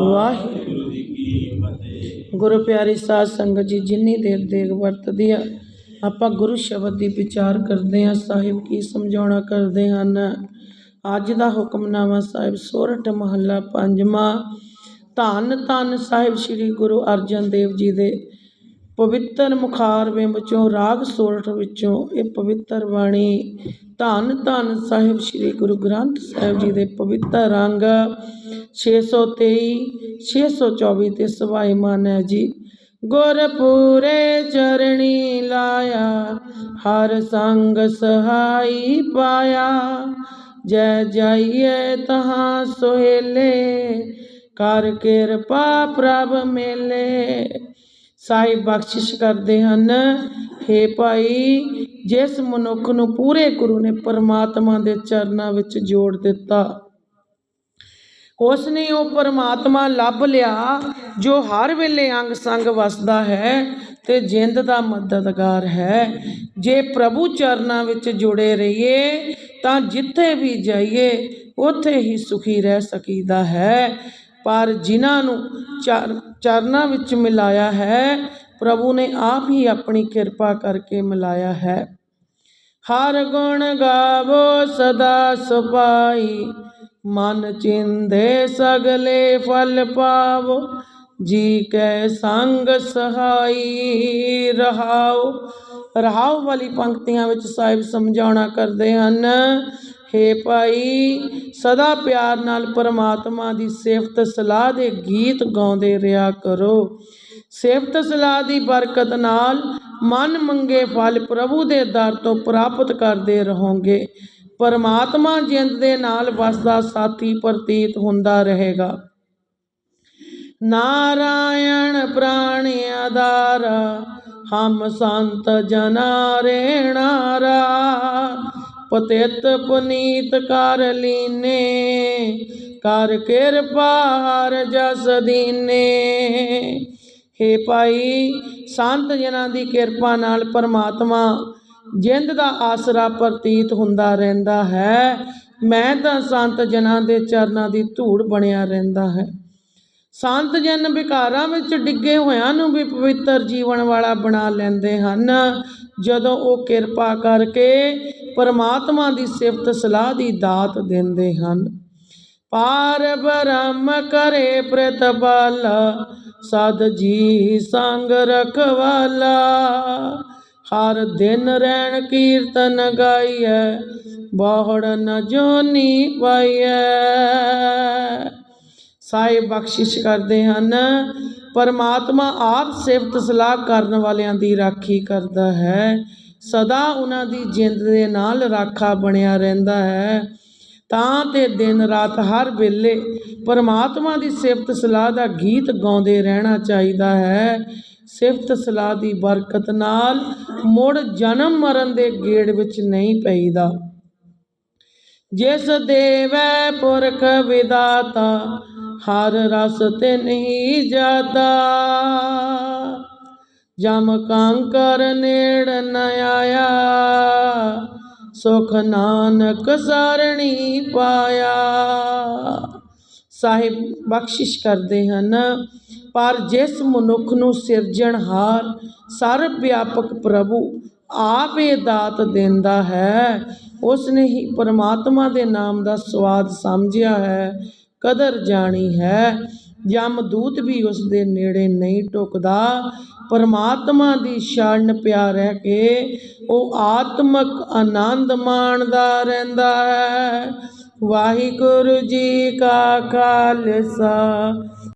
ਵਾਹਿਗੁਰੂ। ਜੀ ਕੀ ਫਤਿਹ ਗੁਰੂ ਪਿਆਰੀ ਸਾਧ ਸੰਗਤ ਜੀ, ਜਿੰਨੀ ਦੇਰ ਦੇਗ ਵਰਤਦੀ ਆ, ਆਪਾਂ ਗੁਰੂ ਸ਼ਬਦ ਦੀ ਵਿਚਾਰ ਕਰਦੇ ਆ, ਸਾਹਿਬ ਕੀ ਸਮਝਾਉਣਾ ਕਰਦੇ ਹਨ। ਅੱਜ ਦਾ ਹੁਕਮਨਾਮਾ ਸਾਹਿਬ ਸੋਰਠ ਮਹੱਲਾ ਪੰਜਵਾਂ। ਧੰਨ ਧੰਨ ਸਾਹਿਬ ਸ੍ਰੀ ਗੁਰੂ ਅਰਜਨ ਦੇਵ ਜੀ ਦੇ ਪਵਿੱਤਰ ਮੁਖਾਰਵੇ ਵਿੱਚੋਂ ਰਾਗ ਸੋਰਠ ਵਿੱਚੋਂ ਇਹ ਪਵਿੱਤਰ ਬਾਣੀ। ਧੰਨ ਧੰਨ ਸਾਹਿਬ ਸ੍ਰੀ ਗੁਰੂ ਗ੍ਰੰਥ ਸਾਹਿਬ ਜੀ ਦੇ ਪਵਿੱਤਰ ਰੰਗ 623 624 ਤੇ ਸਵਾਈਮਾਨ ਹੈ ਜੀ। ਗੁਰਪੂਰੇ ਚਰਣੀ ਲਾਇਆ, ਹਰ ਸੰਗ ਸਹਾਈ ਪਾਇਆ। ਜੈ ਜਾਈਏ ਤਹਾਂ ਸੁਹੇਲੇ, ਕਰ ਕਿਰਪਾ ਪ੍ਰਭ ਮੇਲੇ। ਸਾਹਿਬ ਬਖਸ਼ਿਸ਼ ਕਰਦੇ ਹਨ। ਹੇ ਭਾਈ, ਜਿਸ ਮਨੁੱਖ ਨੂੰ ਪੂਰੇ ਗੁਰੂ ਨੇ ਪਰਮਾਤਮਾ ਦੇ ਚਰਨਾਂ ਵਿੱਚ ਜੋੜ ਦਿੱਤਾ ਉਸ ਨੇ ਉਹ ਪਰਮਾਤਮਾ ਲੱਭ ਲਿਆ, ਜੋ ਹਰ ਵੇਲੇ ਅੰਗ ਸੰਗ ਵਸਦਾ ਹੈ ਤੇ ਜਿੰਦ ਦਾ ਮਦਦਗਾਰ ਹੈ। ਜੇ ਪ੍ਰਭੂ ਚਰਨਾਂ ਵਿੱਚ ਜੁੜੇ ਰਹੀਏ, ਤਾਂ ਜਿੱਥੇ ਵੀ ਜਾਈਏ, ਉੱਥੇ ਹੀ ਸੁਖੀ ਰਹਿ ਸਕੀਦਾ ਹੈ। ਪਰ ਜਿਨ੍ਹਾਂ ਨੂੰ ਚਰ- ਚਰਨਾਂ ਵਿੱਚ ਮਿਲਾਇਆ ਹੈ, ਪ੍ਰਭੂ ਨੇ ਆਪ ਹੀ ਆਪਣੀ ਕਿਰਪਾ ਕਰਕੇ ਮਿਲਾਇਆ ਹੈ। ਹਰ ਗੁਣ ਗਾਵੋ ਸਦਾ ਸੁਭਾਈ ਮਨ ਚਿੰਦੇ ਸਗਲੇ ਫਲ ਪਾਵੋ, ਜੀ ਕੈ ਸੰਗ ਸਹਾਈ ਰਹਾਓ। ਰਹਾਓ ਵਾਲੀ ਪੰਕਤੀਆਂ ਵਿੱਚ ਸਾਹਿਬ ਸਮਝਾਉਣਾ ਕਰਦੇ ਹਨ ਹੇ ਭਾਈ, ਸਦਾ ਪਿਆਰ ਨਾਲ ਪਰਮਾਤਮਾ ਦੀ ਸਿਫਤ ਸਲਾਹ ਦੇ ਗੀਤ ਗਾਉਂਦੇ ਰਿਹਾ ਕਰੋ। ਸਿਫਤ ਸਲਾਹ ਦੀ ਬਰਕਤ ਨਾਲ ਮਨ ਮੰਗੇ ਫਲ ਪ੍ਰਭੂ ਦੇ ਦਰ ਤੋਂ ਪ੍ਰਾਪਤ ਕਰਦੇ ਰਹੋਗੇ। ਪਰਮਾਤਮਾ ਜਿੰਦ ਦੇ ਨਾਲ ਵਸਦਾ ਸਾਥੀ ਪ੍ਰਤੀਤ ਹੁੰਦਾ ਰਹੇਗਾ। ਨਾਰਾਇਣ ਪ੍ਰਾਣੀ ਆਧਾਰ, ਹਮ ਸੰਤ ਜਨਾ ਰੇਣਾਰਾ ਪਤਿਤ ਪੁਨੀਤ ਕਰ ਲੀਨੇ, ਕਰ ਕਿਰਪਾ ਹਰ ਜਸ ਦੀਨੇ। ਹੇ ਭਾਈ, ਸੰਤ ਜਨਾਂ ਦੀ ਕਿਰਪਾ ਨਾਲ ਪਰਮਾਤਮਾ ਜਿੰਦ ਦਾ ਆਸਰਾ ਪ੍ਰਤੀਤ ਹੁੰਦਾ ਰਹਿੰਦਾ ਹੈ, ਮੈਂ ਤਾਂ ਸੰਤ ਜਨਾਂ ਦੇ ਚਰਨਾਂ ਦੀ ਧੂੜ ਬਣਿਆ ਰਹਿੰਦਾ ਹੈ। ਸੰਤ ਜਨ ਵਿਕਾਰਾਂ ਵਿੱਚ ਡਿੱਗੇ ਹੋਇਆਂ ਨੂੰ ਵੀ ਪਵਿੱਤਰ ਜੀਵਨ ਵਾਲਾ ਬਣਾ ਲੈਂਦੇ ਹਨ। ਜਦੋਂ ਉਹ ਕਿਰਪਾ ਕਰਕੇ ਪਰਮਾਤਮਾ ਦੀ ਸਿਫਤ ਸਲਾਹ ਦੀ ਦਾਤ ਦਿੰਦੇ ਹਨ। ਪਾਰ ਬ੍ਰਹਮ ਕਰੇ ਪ੍ਰਤਪਾਲ ਸਦ ਜੀ ਸੰਗ ਰਖਵਾਲਾ। ਹਰ ਦਿਨ ਰਹਿਣ ਕੀਰਤਨ ਗਾਈਐ ਬਾਹੜ ਨ ਜੋਨੀ ਪਾਈਐ ਸਾਹਿਬ ਬਖਸ਼ਿਸ਼ ਕਰਦੇ ਹਨ। ਪਰਮਾਤਮਾ ਆਪ ਸਿਫਤ ਸਲਾਹ ਕਰਨ ਵਾਲਿਆਂ ਦੀ ਰਾਖੀ ਕਰਦਾ ਹੈ। ਸਦਾ ਉਹਨਾਂ ਦੀ ਜਿੰਦ ਦੇ ਨਾਲ ਰਾਖਾ ਬਣਿਆ ਰਹਿੰਦਾ ਹੈ। ਤਾਂ ਤੇ ਦਿਨ ਰਾਤ ਹਰ ਵੇਲੇ ਪਰਮਾਤਮਾ ਦੀ ਸਿਫਤ ਸਲਾਹ ਦਾ ਗੀਤ ਗਾਉਂਦੇ ਰਹਿਣਾ ਚਾਹੀਦਾ ਹੈ। ਸਿਫਤ ਸਲਾਹ ਦੀ ਬਰਕਤ ਨਾਲ ਮੁੜ ਜਨਮ ਮਰਨ ਦੇ ਗੇੜ ਵਿੱਚ ਨਹੀਂ ਪਈਦਾ। ਜਿਸ ਦੇਵੈ ਪੁਰਖ ਵਿਦਾਤਾ ਹਰ ਰਸ ਤੇ ਨਹੀਂ ਜਾਦਾ। ਜਮ ਕੰਕਰ ਨੇੜ ਨ ਆਇਆ, ਸੁਖ ਨਾਨਕ ਸਰਣੀ ਪਾਇਆ। ਸਾਹਿਬ, ਬਖਸ਼ਿਸ਼ ਕਰਦੇ ਹਨ, ਪਰ ਜਿਸ ਮਨੁੱਖ ਨੂੰ ਸਿਰਜਣਹਾਰ ਸਰਬ ਵਿਆਪਕ ਪ੍ਰਭੂ ਆਪ ਇਹ ਦਾਤ ਦਿੰਦਾ ਹੈ। ਉਸ ਨੇ ਹੀ ਪਰਮਾਤਮਾ ਦੇ ਨਾਮ ਦਾ ਸਵਾਦ ਸਮਝਿਆ ਹੈ। ਕਦਰ ਜਾਣੀ ਹੈ। ਯਮਦੂਤ ਵੀ ਉਸ ਦੇ ਨੇੜੇ ਨਹੀਂ ਟੁਕਦਾ। ਪਰਮਾਤਮਾ ਦੀ ਸ਼ਰਨ ਪਿਆ ਰਹਿ ਕੇ, ਉਹ ਆਤਮਕ ਆਨੰਦ ਮਾਣਦਾ ਰਹਿੰਦਾ ਹੈ। ਵਾਹਿਗੁਰੂ ਜੀ ਕਾ ਖਾਲਸਾ।